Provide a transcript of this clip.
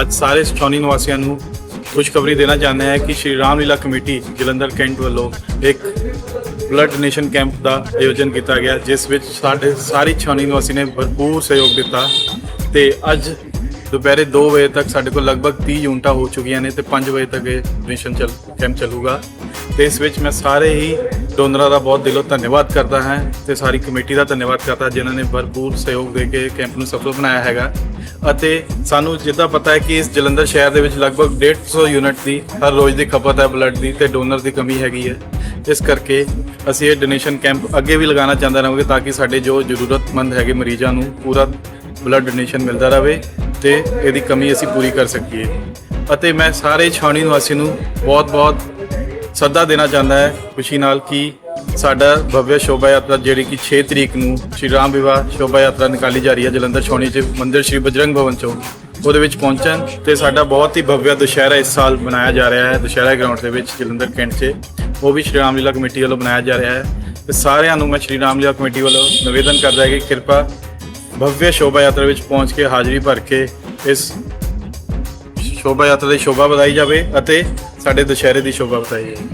ਅੱਜ ਸਾਰੇ ਛਾਉਣੀ ਨਿਵਾਸੀਆਂ ਨੂੰ ਖੁਸ਼ਖਬਰੀ ਦੇਣਾ ਚਾਹੁੰਦੇ ਹਾਂ ਕਿ ਸ਼੍ਰੀ ਰਾਮ ਲੀਲਾ ਕਮੇਟੀ ਜਲੰਧਰ ਕੈਂਟ ਵੱਲੋਂ ਇੱਕ ਬਲੱਡ ਡੋਨੇਸ਼ਨ ਕੈਂਪ ਦਾ ਆਯੋਜਨ ਕੀਤਾ ਗਿਆ, ਜਿਸ ਵਿੱਚ ਸਾਡੇ ਸਾਰੀ ਛਾਉਣੀ ਨਿਵਾਸੀ ਨੇ ਭਰਪੂਰ ਸਹਿਯੋਗ ਦਿੱਤਾ ਤੇ ਅੱਜ ਦੁਪਹਿਰੇ 2 ਵਜੇ ਤੱਕ ਸਾਡੇ ਕੋਲ ਲਗਭਗ 30 ਯੂਨਿਟਾਂ ਹੋ ਚੁੱਕੀਆਂ ਨੇ ਤੇ 5 ਵਜੇ ਤੱਕ ਇਹ ਡੋਨੇਸ਼ਨ ਚੱਲ, ਕੈਂਪ ਚੱਲੂਗਾ। ਤੇ ਇਸ ਵਿੱਚ ਮੈਂ ਸਾਰੇ ਹੀ ਡੋਨਰਾਂ ਦਾ ਬਹੁਤ ਦਿਲੋਂ ਧੰਨਵਾਦ ਕਰਦਾ ਹਾਂ ਤੇ ਸਾਰੀ ਕਮੇਟੀ ਦਾ ਧੰਨਵਾਦ ਕਰਦਾ ਜਿਨ੍ਹਾਂ ਨੇ ਭਰਪੂਰ ਸਹਿਯੋਗ ਦੇ ਕੇ ਕੈਂਪ ਨੂੰ ਸਫਲ ਬਣਾਇਆ ਹੈਗਾ। ਅਤੇ ਸਾਨੂੰ ਜਿੱਦਾਂ ਪਤਾ ਹੈ ਕਿ ਇਸ ਜਲੰਧਰ ਸ਼ਹਿਰ ਦੇ ਵਿੱਚ ਲਗਭਗ 150 ਯੂਨਿਟ ਦੀ ਹਰ ਰੋਜ਼ ਦੀ ਖਪਤ ਹੈ ਬਲੱਡ ਦੀ ਤੇ ਡੋਨਰ ਦੀ ਕਮੀ ਹੈਗੀ ਹੈ। ਇਸ ਕਰਕੇ ਅਸੀਂ ਇਹ ਡੋਨੇਸ਼ਨ ਕੈਂਪ ਅੱਗੇ ਵੀ ਲਗਾਉਣਾ ਚਾਹੁੰਦੇ ਰਹਾਂਗੇ ਤਾਂ ਕਿ ਸਾਡੇ ਜੋ ਜ਼ਰੂਰਤਮੰਦ ਹੈਗੇ ਮਰੀਜ਼ਾਂ ਨੂੰ ਪੂਰਾ ਬਲੱਡ ਡੋਨੇਸ਼ਨ ਮਿਲਦਾ ਰਹੇ ਤੇ ਇਹਦੀ ਕਮੀ ਅਸੀਂ ਪੂਰੀ ਕਰ ਸਕੀਏ। ਅਤੇ ਮੈਂ ਸਾਰੇ ਛਾਉਣੀ ਨਿਵਾਸੀ ਨੂੰ ਬਹੁਤ-ਬਹੁਤ ਸੱਦਾ ਦੇਣਾ ਚਾਹੁੰਦਾ ਹੈ ਖੁਸ਼ੀ ਨਾਲ ਕਿ ਸਾਡਾ ਭਵਯ ਸ਼ੋਭਾ ਯਾਤਰਾ ਜਿਹੜੀ ਕਿ 6 ਤਰੀਕ ਨੂੰ ਸ਼੍ਰੀ ਰਾਮ ਵਿਵਾਹ ਸ਼ੋਭਾ ਯਾਤਰਾ ਨਿਕਾਲੀ ਜਾ ਰਹੀ ਹੈ ਜਲੰਧਰ ਛਾਉਣੀ 'ਚ, ਮੰਦਿਰ ਸ਼੍ਰੀ ਬਜਰੰਗ ਭਵਨ 'ਚੋਂ, ਉਹਦੇ ਵਿੱਚ ਪਹੁੰਚਣ ਤੇ ਸਾਡਾ ਬਹੁਤ ਹੀ ਭਵਯ ਦੁਸ਼ਹਿਰਾ ਇਸ ਸਾਲ ਮਨਾਇਆ ਜਾ ਰਿਹਾ ਹੈ, ਦੁਸ਼ਹਿਰਾ ਗਰਾਊਂਡ ਦੇ ਵਿੱਚ ਜਲੰਧਰ ਕੈਂਟ 'ਚ, ਉਹ ਵੀ ਸ਼੍ਰੀ ਰਾਮ ਲੀਲਾ ਕਮੇਟੀ ਵੱਲੋਂ ਮਨਾਇਆ ਜਾ ਰਿਹਾ ਹੈ। ਤੇ ਸਾਰਿਆਂ ਨੂੰ ਮੈਂ ਸ਼੍ਰੀ ਰਾਮ ਲੀਲਾ ਕਮੇਟੀ ਵੱਲੋਂ ਨਿਵੇਦਨ ਕਰਦਾ ਹਾਂ ਕਿ ਕਿਰਪਾ ਭਵਯ ਸ਼ੋਭਾ ਯਾਤਰਾ ਵਿੱਚ ਪਹੁੰਚ ਕੇ ਹਾਜ਼ਰੀ ਭਰ ਕੇ ਇਸ ਸ਼ੋਭਾ ਯਾਤਰਾ ਦੀ ਸ਼ੋਭਾ ਵਧਾਈ ਜਾਵੇ ਅਤੇ ਸਾਡੇ ਦੁਸ਼ਹਿਰੇ ਦੀ ਸ਼ੋਭਾ ਵਧਾਈ ਜਾਵੇ